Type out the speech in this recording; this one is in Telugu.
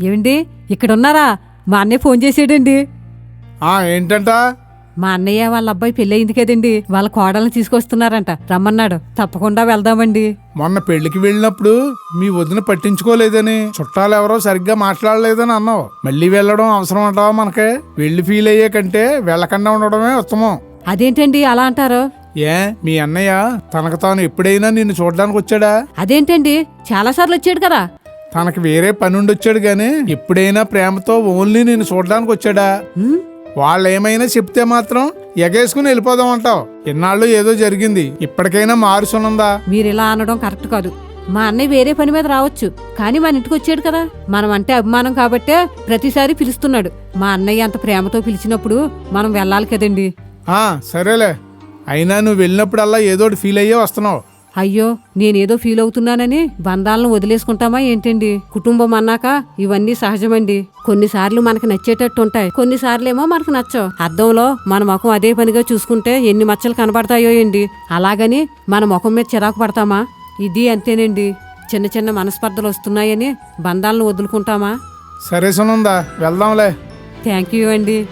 ఏమండి ఇక్కడ ఉన్నారా మా అన్నయ్య ఫోన్ చేసాడండి. ఆ ఏంటంట? మా అన్నయ్య వాళ్ళ అబ్బాయి పెళ్ళయింది కదండి. వాళ్ళ కోడల్ని తీసుకొస్తున్నారంట. రమ్మన్నాడు. తప్పకుండా వెళ్దామండి. మొన్న పెళ్ళికి వెళ్ళినప్పుడు మీ వదిన పట్టించుకోలేదని చుట్టాలు ఎవరో సరిగ్గా మాట్లాడలేదని అన్నావు. మళ్ళీ వెళ్ళడం అవసరం అంటావా మనకే? వెళ్ళి ఫీల్ అయ్యే కంటే వెళ్ళకుండా ఉండడమే ఉత్తమం. అదేంటండి అలా అంటారు? ఏ మీ అన్నయ్య తనకు తాను ఎప్పుడైనా నిన్ను చూడడానికి వచ్చాడా? అదేంటండి? చాలాసార్లు వచ్చాడు కదా. తనకి వేరే పని ఉండి వచ్చాడు గాని ఎప్పుడైనా ప్రేమతో ఓన్లీ నిన్ను చూడడానికి వచ్చాడా? వాళ్ళు ఏమైనా చెప్తే మాత్రం ఎగేసుకుని వెళ్ళిపోదాం అంటావు. ఇన్నాళ్ళు ఏదో జరిగింది. ఇప్పటికైనా మారుసునుందా మీరు ఇలా అనడం కరెక్ట్ కాదు. మా అన్నయ్య వేరే పని మీద రావచ్చు. కానీ మన ఇంటికి వచ్చాడు కదా. మనం అంటే అభిమానం కాబట్టే ప్రతిసారి పిలుస్తున్నాడు. మా అన్నయ్య అంత ప్రేమతో పిలిచినప్పుడు మనం వెళ్ళాలి కదండి. సరేలే. అయినా నువ్వు వెళ్ళినప్పుడల్లా ఏదో ఫీల్ అయ్యే వస్తున్నావు. అయ్యో నేనేదో ఫీల్ అవుతున్నానని బంధాలను వదిలేసుకుంటామా ఏంటండి? కుటుంబం అన్నాక ఇవన్నీ సహజమండి. కొన్నిసార్లు మనకు నచ్చేటట్టు ఉంటాయి. కొన్నిసార్లు ఏమో మనకు నచ్చవు. అద్దంలో మన ముఖం అదే పనిగా చూసుకుంటే ఎన్ని మచ్చలు కనబడతాయో ఏంటి? అలాగని మన ముఖం మీద చిరాకు పడతామా? ఇది అంతేనండి. చిన్న చిన్న మనస్పర్ధలు వస్తున్నాయని బంధాలను వదులుకుంటామా? సరే సునందా వెళ్దాంలే. థ్యాంక్ యూ అండి.